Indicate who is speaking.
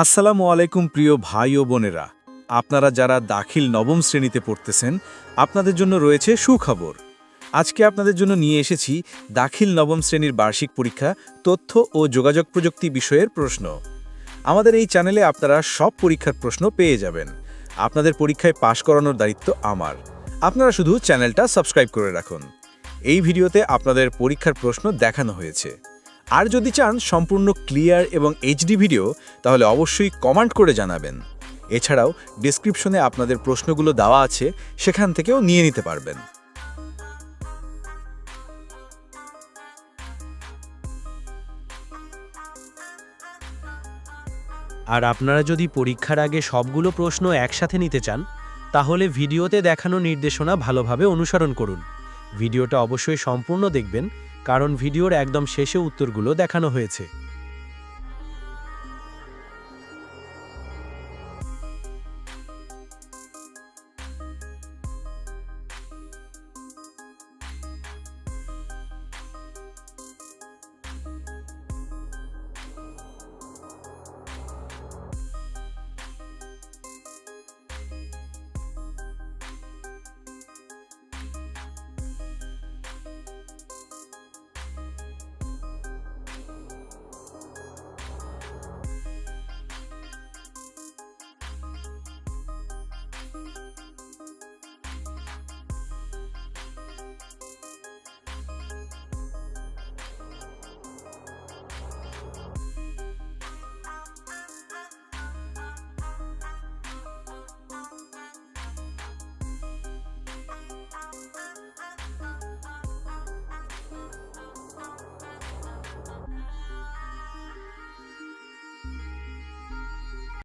Speaker 1: আসসালামু আলাইকুম প্রিয় ভাই ও বোনেরা। আপনারা যারা দাখিল নবম শ্রেণীতে পড়তেছেন, আপনাদের জন্য রয়েছে সুখবর। আজকে আপনাদের জন্য নিয়ে এসেছি দাখিল নবম শ্রেণির বার্ষিক পরীক্ষা, তথ্য ও যোগাযোগ প্রযুক্তি বিষয়ের প্রশ্ন। আমাদের এই চ্যানেলে আপনারা সব পরীক্ষার প্রশ্ন পেয়ে যাবেন। আপনাদের পরীক্ষায় পাশ করানোর দায়িত্ব আমার। আপনারা শুধু চ্যানেলটা সাবস্ক্রাইব করে রাখুন। এই ভিডিওতে আপনাদের পরীক্ষার প্রশ্ন দেখানো হয়েছে। আর যদি চান সম্পূর্ণ ক্লিয়ার এবং এইচডি ভিডিও, তাহলে অবশ্যই কমেন্ট করে জানাবেন। এছাড়াও ডিসক্রিপশনে আপনাদের প্রশ্নগুলো দেওয়া আছে, সেখান থেকেও নিয়ে নিতে পারবেন।
Speaker 2: আর আপনারা যদি পরীক্ষার আগে সবগুলো প্রশ্ন একসাথে নিতে চান, তাহলে ভিডিওতে দেখানো নির্দেশনা ভালোভাবে অনুসরণ করুন। ভিডিওটা অবশ্যই সম্পূর্ণ দেখবেন কারণ ভিডিওর একদম শেষে উত্তরগুলো দেখানো হয়েছে।